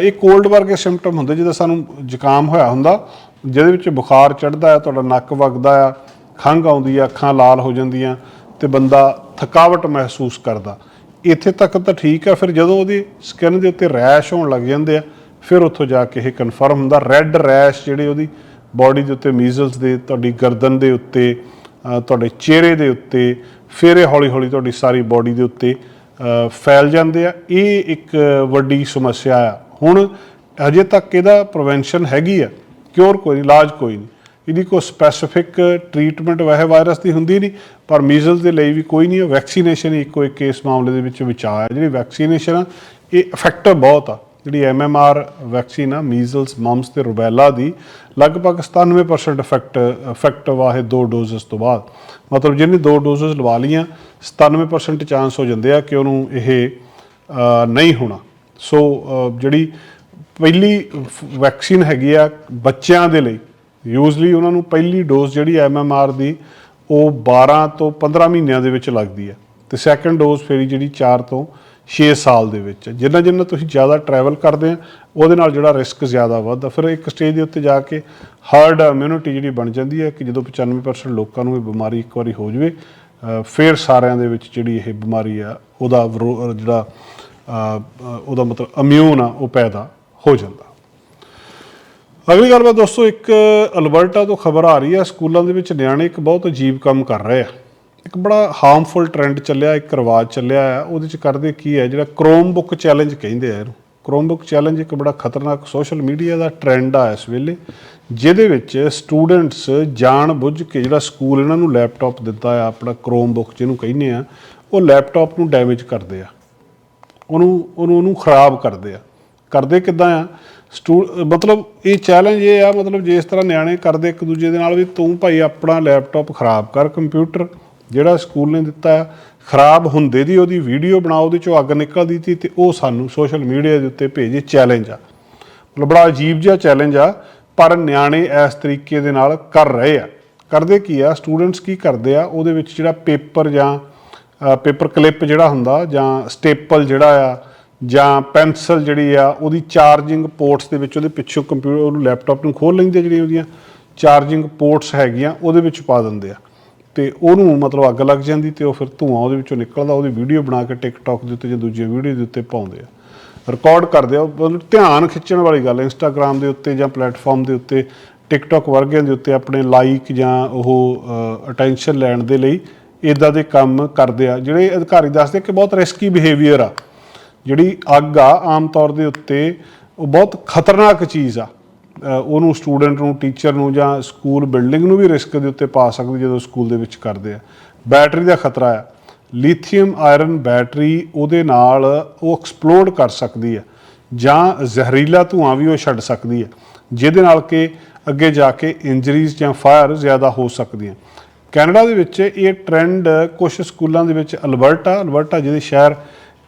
ਇਹ ਕੋਲਡ ਵਰਗੇ ਸਿੰਪਟਮ ਹੁੰਦੇ ਜਿਹਦਾ ਸਾਨੂੰ ਜ਼ੁਕਾਮ ਹੋਇਆ ਹੁੰਦਾ ਜਿਹਦੇ ਵਿੱਚ ਬੁਖਾਰ ਚੜਦਾ ਹੈ ਤੁਹਾਡਾ ਨੱਕ ਵਗਦਾ ਆ, ਖੰਘ ਆਉਂਦੀ ਆ, ਅੱਖਾਂ ਲਾਲ ਹੋ ਜਾਂਦੀਆਂ ਤੇ ਬੰਦਾ ਥਕਾਵਟ ਮਹਿਸੂਸ ਕਰਦਾ। ਇੱਥੇ ਤੱਕ ਤਾਂ ਠੀਕ ਆ, ਫਿਰ ਜਦੋਂ ਉਹਦੀ ਸਕਿਨ ਦੇ ਉੱਤੇ ਰੈਸ਼ ਹੋਣ ਲੱਗ ਜਾਂਦੇ ਆ, ਫਿਰ ਉੱਥੋਂ ਜਾ ਕੇ ਇਹ ਕਨਫਰਮ ਹੁੰਦਾ। ਰੈੱਡ ਰੈਸ਼ ਜਿਹੜੇ ਉਹਦੀ ਬਾਡੀ ਦੇ ਉੱਤੇ ਮੀਜ਼ਲਸ ਦੇ, ਤੁਹਾਡੀ ਗਰਦਨ ਦੇ ਉੱਤੇ ਤੁਹਾਡੇ ਚਿਹਰੇ ਦੇ ਉੱਤੇ, ਫਿਰ ਇਹ ਹੌਲੀ ਹੌਲੀ ਤੁਹਾਡੀ ਸਾਰੀ ਬਾਡੀ ਦੇ ਉੱਤੇ ਫੈਲ ਜਾਂਦੇ ਆ। ਇਹ ਇੱਕ ਵੱਡੀ ਸਮੱਸਿਆ ਆ। ਹੁਣ ਅਜੇ ਤੱਕ ਇਹਦਾ ਪ੍ਰੀਵੈਂਸ਼ਨ ਹੈਗੀ ਆ। ਕਿਉਰ ਕੋਈ ਨਹੀਂ, ਇਲਾਜ ਕੋਈ ਨਹੀਂ। ਇਹਦੀ ਕੋਈ ਸਪੈਸੀਫਿਕ ਟ੍ਰੀਟਮੈਂਟ ਵੈਸੇ ਵਾਇਰਸ ਦੀ ਹੁੰਦੀ ਨਹੀਂ, ਪਰ ਮੀਜ਼ਲਸ ਦੇ ਲਈ ਵੀ ਕੋਈ ਨਹੀਂ ਹੈ ਵੈਕਸੀਨੇਸ਼ਨ ਇੱਕੋ ਇੱਕ ਇਸ ਮਾਮਲੇ ਦੇ ਵਿੱਚ ਵਿਚਾਰ ਹੈ। ਜਿਹੜੀ ਵੈਕਸੀਨੇਸ਼ਨ ਆ, ਇਹ ਇਫੈਕਟਿਵ ਬਹੁਤ ਆ। ਜਿਹੜੀ ਐਮਐਮਆਰ ਵੈਕਸੀਨ ਆ ਮੀਜ਼ਲਸ ਮਮਸ ਤੇ ਰੁਬੈਲਾ ਦੀ, ਲਗਭਗ 97% ਇਫੈਕਟ ਇਫੈਕਟਿਵ ਆ ਇਹ ਦੋ ਡੋਜ਼ਸ ਤੋਂ ਬਾਅਦ। ਮਤਲਬ ਜਿਹਨੇ ਦੋ ਡੋਜ਼ਸ ਲਵਾ ਲੀਆਂ 97% ਚਾਂਸ ਹੋ ਜਾਂਦੇ ਆ ਕਿ ਉਹਨੂੰ ਇਹ ਨਹੀਂ ਹੋਣਾ। ਸੋ ਜਿਹੜੀ ਪਹਿਲੀ ਵੈਕਸੀਨ ਹੈਗੀ ਆ ਬੱਚਿਆਂ ਦੇ ਲਈ। ਯੂਜ਼ਲੀ ਉਹਨਾਂ ਨੂੰ ਪਹਿਲੀ ਡੋਜ਼ ਜਿਹੜੀ ਐਮਐਮਆਰ ਦੀ, ਉਹ 12 ਤੋਂ 15 ਮਹੀਨਿਆਂ ਦੇ ਵਿੱਚ ਲੱਗਦੀ ਹੈ ਤੇ ਸੈਕੰਡ ਡੋਜ਼ ਫਿਰ ਜਿਹੜੀ 4 ਤੋਂ 6 ਸਾਲ ਦੇ ਵਿੱਚ ਜਿੰਨਾ ਜਿੰਨਾ ਤੁਸੀਂ ਜ਼ਿਆਦਾ ਟਰੈਵਲ ਕਰਦੇ ਆ, ਉਹਦੇ ਨਾਲ ਜਿਹੜਾ ਰਿਸਕ ਜ਼ਿਆਦਾ ਵੱਧਦਾ। ਫਿਰ ਇੱਕ ਸਟੇਜ ਦੇ ਉੱਤੇ ਜਾ ਕੇ ਹਰਡ ਇਮਿਊਨਿਟੀ ਜਿਹੜੀ ਬਣ ਜਾਂਦੀ ਹੈ ਕਿ ਜਦੋਂ 95% ਲੋਕਾਂ ਨੂੰ ਇਹ ਬਿਮਾਰੀ ਇੱਕ ਵਾਰੀ ਹੋ ਜਵੇ ਫਿਰ ਸਾਰਿਆਂ ਦੇ ਵਿੱਚ ਜਿਹੜੀ ਇਹ ਬਿਮਾਰੀ ਆ, ਉਹਦਾ ਵਿਰੋ- ਜਿਹੜਾ ਉਹਦਾ ਮਤਲਬ ਇਮਿਊਨ ਆ, ਉਹ ਪੈਦਾ ਹੋ ਜਾਂਦਾ। ਅਗਲੀ ਗੱਲ ਮੈਂ ਦੋਸਤੋ, ਇੱਕ ਅਲਬਰਟਾ ਤੋਂ ਖਬਰ ਆ ਰਹੀ ਹੈ, ਸਕੂਲਾਂ ਦੇ ਵਿੱਚ ਨਿਆਣੇ ਇੱਕ ਬਹੁਤ ਅਜੀਬ ਕੰਮ ਕਰ ਰਹੇ ਆ। ਇੱਕ ਬੜਾ ਹਾਰਮਫੁਲ ਟ੍ਰੈਂਡ ਚੱਲਿਆ, ਇੱਕ ਰਿਵਾਜ ਚੱਲਿਆ ਆ, ਉਹਦੇ ਚ ਕਰਦੇ ਕੀ ਹੈ, ਜਿਹੜਾ ਕ੍ਰੋਮ ਬੁੱਕ ਚੈਲੰਜ ਕਹਿੰਦੇ ਆ ਇਹਨੂੰ। ਕ੍ਰੋਮ ਬੁੱਕ ਚੈਲੰਜ ਇੱਕ ਬੜਾ ਖਤਰਨਾਕ ਸੋਸ਼ਲ ਮੀਡੀਆ ਦਾ ਟ੍ਰੈਂਡ ਆ ਇਸ ਵੇਲੇ, ਜਿਹਦੇ ਵਿੱਚ ਸਟੂਡੈਂਟਸ ਜਾਣ ਬੁੱਝ ਕੇ ਜਿਹੜਾ ਸਕੂਲ ਇਹਨਾਂ ਨੂੰ ਲੈਪਟਾਪ ਦਿੱਤਾ ਆ, ਆਪਣਾ ਕ੍ਰੋਮ ਬੁੱਕ ਜਿਹਨੂੰ ਕਹਿੰਦੇ ਆ, ਉਹ ਲੈਪਟਾਪ ਨੂੰ ਡੈਮੇਜ ਕਰਦੇ ਆ। ਉਹਨੂੰ ਉਹਨੂੰ ਉਹਨੂੰ ਖਰਾਬ ਕਰਦੇ ਆ। ਕਰਦੇ ਕਿੱਦਾਂ ਆ? ਸਟੂ ਮਤਲਬ ਇਹ ਚੈਲੰਜ ਇਹ ਆ, ਮਤਲਬ ਜਿਸ ਤਰ੍ਹਾਂ ਨਿਆਣੇ ਕਰਦੇ ਇੱਕ ਦੂਜੇ ਦੇ ਨਾਲ ਵੀ ਤੂੰ ਭਾਈ ਆਪਣਾ ਲੈਪਟਾਪ ਖਰਾਬ ਕਰ ਕੰਪਿਊਟਰ ਜਿਹੜਾ ਸਕੂਲ ਨੇ ਦਿੱਤਾ ਆ, ਖਰਾਬ ਹੁੰਦੇ ਦੀ ਉਹਦੀ ਵੀਡੀਓ ਬਣਾਓ, ਉਹਦੇ ਚੋਂ ਅੱਗ ਨਿਕਲਦੀ ਤੀ ਤੇ ਉਹ ਸਾਨੂੰ ਸੋਸ਼ਲ ਮੀਡੀਆ ਦੇ ਉੱਤੇ ਭੇਜੇ ਚੈਲੰਜ ਆ। ਮਤਲਬ ਬੜਾ ਅਜੀਬ ਜਿਹਾ ਚੈਲੰਜ ਆ, ਪਰ ਨਿਆਣੇ ਇਸ ਤਰੀਕੇ ਦੇ ਨਾਲ ਕਰ ਰਹੇ ਆ। ਕਰਦੇ ਕੀ ਆ? ਸਟੂਡੈਂਟਸ ਕੀ ਕਰਦੇ ਆ? ਉਹਦੇ ਵਿੱਚ ਜਿਹੜਾ ਪੇਪਰ ਜਾਂ ਪੇਪਰ ਕਲਿੱਪ ਜਿਹੜਾ ਹੁੰਦਾ ਜਾਂ ਸਟੇਪਲ ਜਿਹੜਾ ਆ ਜਾਂ ਪੈਨਸਲ ਜਿਹੜੀ ਆ, ਉਹਦੀ ਚਾਰਜਿੰਗ ਪੋਰਟਸ ਦੇ ਵਿੱਚ ਉਹਦੇ ਪਿੱਛੋਂ ਕੰਪਿਊਟਰ ਉਹਨੂੰ ਲੈਪਟਾਪ ਨੂੰ ਖੋਲ ਲੈਂਦੇ ਜਿਹੜੀਆਂ ਉਹਦੀਆਂ ਚਾਰਜਿੰਗ ਪੋਰਟਸ ਹੈਗੀਆਂ, ਉਹਦੇ ਵਿੱਚ ਪਾ ਦਿੰਦੇ ਆ। ਤੇ ਉਹਨੂੰ ਮਤਲਬ ਅੱਗ ਲੱਗ ਜਾਂਦੀ ਤੇ ਉਹ ਫਿਰ ਧੂਆਂ ਉਹਦੇ ਵਿੱਚੋਂ ਨਿਕਲਦਾ, ਉਹਦੀ ਵੀਡੀਓ ਬਣਾ ਕੇ ਟਿਕਟੌਕ ਦੇ ਉੱਤੇ ਜਾਂ ਦੂਜੀਆਂ ਵੀਡੀਓ ਦੇ ਉੱਤੇ ਪਾਉਂਦੇ ਆ। ਰਿਕਾਰਡ ਕਰਦੇ ਆ ਮਤਲਬ ਧਿਆਨ ਖਿੱਚਣ ਵਾਲੀ ਗੱਲ ਇੰਸਟਾਗ੍ਰam ਦੇ ਉੱਤੇ ਜਾਂ ਪਲੇਟਫਾਰਮ ਦੇ ਉੱਤੇ ਟਿਕਟੌਕ ਵਰਗਿਆਂ ਦੇ ਉੱਤੇ ਆਪਣੇ ਲਾਈਕ ਜਾਂ ਉਹ ਅਟੈਂਸ਼ਨ ਲੈਣ ਦੇ ਲਈ ਇਦਾਂ ਦੇ ਕੰਮ ਕਰਦੇ ਆ। ਜਿਹੜੇ ਅਧਿਕਾਰੀ ਦੱਸਦੇ ਕਿ ਬਹੁਤ ਰਿਸਕੀ ਬਿਹੇਵੀਅਰ ਆ। ਜਿਹੜੀ ਅੱਗ ਆ, ਆਮ ਤੌਰ ਦੇ ਉੱਤੇ ਉਹ ਬਹੁਤ ਖਤਰਨਾਕ ਚੀਜ਼ ਆ। ਉਹਨੂੰ ਸਟੂਡੈਂਟ ਨੂੰ ਟੀਚਰ ਨੂੰ ਜਾਂ ਸਕੂਲ ਬਿਲਡਿੰਗ ਨੂੰ ਵੀ ਰਿਸਕ ਦੇ ਉੱਤੇ ਪਾ ਸਕਦੀ ਜਦੋਂ ਸਕੂਲ ਦੇ ਵਿੱਚ ਕਰਦੇ ਆ। ਬੈਟਰੀ ਦਾ ਖਤਰਾ ਆ। ਲਿਥੀਅਮ ਆਇਰਨ ਬੈਟਰੀ ਉਹਦੇ ਨਾਲ ਉਹ ਐਕਸਪਲੋਡ ਕਰ ਸਕਦੀ ਆ ਜਾਂ ਜ਼ਹਿਰੀਲਾ ਧੂਆਂ ਵੀ ਉਹ ਛੱਡ ਸਕਦੀ ਹੈ ਜਿਹਦੇ ਨਾਲ ਕਿ ਅੱਗੇ ਜਾ ਕੇ ਇੰਜਰੀਜ਼ ਜਾਂ ਫਾਇਰ ਜ਼ਿਆਦਾ ਹੋ ਸਕਦੀਆਂ। ਕੈਨੇਡਾ ਦੇ ਵਿੱਚ ਇਹ ਟ੍ਰੈਂਡ ਕੁਝ ਸਕੂਲਾਂ ਦੇ ਵਿੱਚ ਅਲਬਰਟਾ ਅਲਬਰਟਾ ਜਿਹਦੇ ਸ਼ਹਿਰ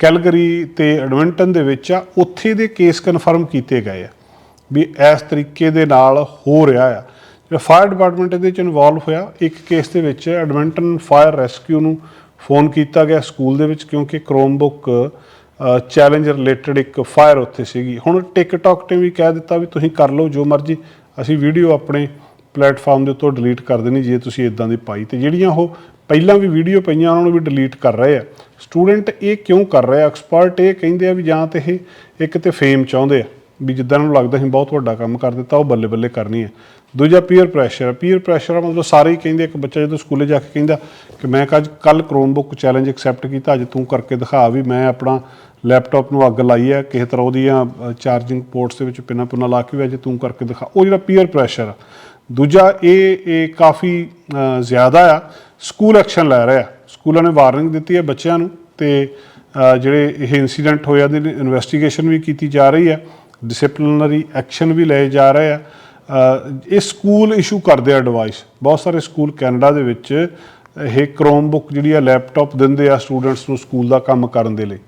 ਕੈਲਗਰੀ ਤੇ ਐਡਮਿੰਟਨ ਦੇ ਵਿੱਚ ਆ, ਉੱਥੇ ਦੇ ਕੇਸ ਕਨਫਰਮ ਕੀਤੇ ਗਏ ਆ ਵੀ ਇਸ ਤਰੀਕੇ ਦੇ ਨਾਲ ਹੋ ਰਿਹਾ ਆ। ਜਿਹੜਾ ਫਾਇਰ ਡਿਪਾਰਟਮੈਂਟ ਇਹਦੇ ਚ ਇਨਵੋਲਵ ਹੋਇਆ, ਇੱਕ ਕੇਸ ਦੇ ਵਿੱਚ ਐਡਮਿੰਟਨ ਫਾਇਰ ਰੈਸਕਿਊ ਨੂੰ ਫੋਨ ਕੀਤਾ ਗਿਆ ਸਕੂਲ ਦੇ ਵਿੱਚ ਕਿਉਂਕਿ ਕ੍ਰੋਮਬੁੱਕ ਚੈਲੰਜ ਰਿਲੇਟਡ ਇੱਕ ਫਾਇਰ ਉੱਥੇ ਸੀਗੀ। ਹੁਣ ਟਿਕਟੌਕ ਤੇ ਵੀ ਕਹਿ ਦਿੱਤਾ ਵੀ ਤੁਸੀਂ ਕਰ ਲਓ ਜੋ ਮਰਜ਼ੀ, ਅਸੀਂ ਵੀਡੀਓ ਆਪਣੇ ਪਲੇਟਫਾਰਮ ਦੇ ਉੱਤੋਂ ਡਿਲੀਟ ਕਰ ਦੇਣੀ ਜੇ ਤੁਸੀਂ ਇਦਾਂ ਦੀ ਪਾਈ। ਤੇ ਜਿਹੜੀਆਂ ਉਹ ਪਹਿਲਾਂ ਵੀ ਵੀਡੀਓ ਪਈਆਂ, ਉਹਨਾਂ ਨੂੰ ਵੀ ਡਿਲੀਟ ਕਰ ਰਹੇ ਆ। ਸਟੂਡੈਂਟ ਇਹ ਕਿਉਂ ਕਰ ਰਿਹਾ? ਐਕਸਪਰਟ ਇਹ ਕਹਿੰਦੇ ਆ ਵੀ ਜਾਂ ਤੇ ਇਹ ਇੱਕ ਤੇ ਫੇਮ ਚਾਹੁੰਦੇ ਆ ਵੀ ਜਿੱਦਾਂ ਨੂੰ ਲੱਗਦਾ ਅਸੀਂ ਬਹੁਤ ਵੱਡਾ ਕੰਮ ਕਰ ਦਿੱਤਾ, ਉਹ ਬੱਲੇ ਬੱਲੇ ਕਰਨੀ ਹੈ ਦੂਜਾ ਪੀਅਰ ਪ੍ਰੈਸ਼ਰ ਪੀਅਰ ਪ੍ਰੈਸ਼ਰ ਆ ਮਤਲਬ ਸਾਰੇ ਹੀ ਕਹਿੰਦੇ ਇੱਕ ਬੱਚਾ ਜਦੋਂ ਸਕੂਲੇ ਜਾ ਕੇ ਕਹਿੰਦਾ ਕਿ ਮੈਂ ਕੱਜ ਕੱਲ ਕ੍ਰੋਮਬੁੱਕ ਚੈਲੰਜ ਐਕਸੈਪਟ ਕੀਤਾ, ਅੱਜ ਤੂੰ ਕਰਕੇ ਦਿਖਾ ਵੀ ਮੈਂ ਆਪਣਾ ਲੈਪਟਾਪ ਨੂੰ ਅੱਗ ਲਾਈ ਹੈ ਕਿਸੇ ਤਰ੍ਹਾਂ ਉਹਦੀਆਂ ਚਾਰਜਿੰਗ ਪੋਰਟਸ ਦੇ ਵਿੱਚ ਪਿੰਨਾ ਪੁੰਨਾ ਲਾ ਕੇ ਵੀ ਅੱਜ ਤੂੰ ਕਰਕੇ ਦਿਖਾ। ਉਹ ਜਿਹੜਾ ਪੀਅਰ ਪ੍ਰੈਸ਼ਰ ਆ। ਦੂਜਾ ਇਹ ਇਹ ਕਾਫੀ ਜ਼ਿਆਦਾ ਆ। ਸਕੂਲ ਐਕਸ਼ਨ ਲੈ ਰਿਹਾ। ਸਕੂਲਾਂ ਨੇ ਵਾਰਨਿੰਗ ਦਿੱਤੀ ਹੈ ਬੱਚਿਆਂ ਨੂੰ ਤੇ ਜਿਹੜੇ ਇਹ ਇਨਸੀਡੈਂਟ ਹੋਇਆ ਦੀ ਇਨਵੈਸਟੀਗੇਸ਼ਨ ਵੀ ਕੀਤੀ ਜਾ ਰਹੀ ਹੈ ਡਿਸਪਲਿਨਰੀ ਐਕਸ਼ਨ ਵੀ ਲਏ ਜਾ ਰਹੇ ਆ। ਇਹ ਸਕੂਲ ਇਸ਼ੂ ਕਰਦੇ ਆ ਡਿਵਾਈਸ ਬਹੁਤ ਸਾਰੇ ਸਕੂਲ ਕੈਨੇਡਾ ਦੇ ਵਿੱਚ ਇਹ ਕ੍ਰੋਮਬੁੱਕ ਜਿਹੜੀ ਆ ਲੈਪਟਾਪ ਦਿੰਦੇ ਆ ਸਟੂਡੈਂਟਸ ਨੂੰ ਸਕੂਲ ਦਾ ਕੰਮ ਕਰਨ ਦੇ ਲਈ।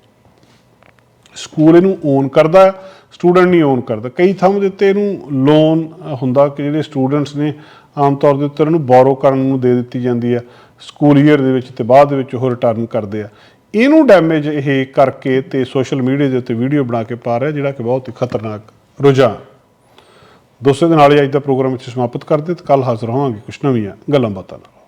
ਸਕੂਲ ਇਹਨੂੰ ਓਨ ਕਰਦਾ ਸਟੂਡੈਂਟ ਨਹੀਂ ਓਨ ਕਰਦਾ। ਕਈ ਥਾਵਾਂ ਦੇ ਉੱਤੇ ਇਹਨੂੰ ਲੋਨ ਹੁੰਦਾ ਕਿ ਜਿਹੜੇ ਸਟੂਡੈਂਟਸ ਨੇ, ਆਮ ਤੌਰ ਦੇ ਉੱਤੇ ਉਹਨੂੰ ਬੋਰੋ ਕਰਨ ਨੂੰ ਦੇ ਦਿੱਤੀ ਜਾਂਦੀ ਆ। ਸਕੂਲ ਈਅਰ ਦੇ ਵਿੱਚ ਤੇ ਬਾਅਦ ਦੇ ਵਿੱਚ ਉਹ ਰਿਟਰਨ ਕਰਦੇ ਆ। ਇਹਨੂੰ ਡੈਮੇਜ ਇਹ ਕਰਕੇ ਤੇ ਸੋਸ਼ਲ ਮੀਡੀਆ ਦੇ ਉੱਤੇ ਵੀਡੀਓ ਬਣਾ ਕੇ ਪਾ ਰਿਹਾ, ਜਿਹੜਾ ਕਿ ਬਹੁਤ ਹੀ ਖਤਰਨਾਕ ਰੁਝਾਨ। ਦੋਸਤੋ ਦੇ ਨਾਲ ਹੀ ਅੱਜ ਦਾ ਪ੍ਰੋਗਰਾਮ ਇੱਥੇ ਸਮਾਪਤ ਕਰਦੇ ਤੇ ਕੱਲ ਹਾਜ਼ਰ ਹੋਵਾਂਗੇ ਕੁਝ ਨਵੀਆਂ ਗੱਲਾਂ ਬਾਤਾਂ ਨਾਲ।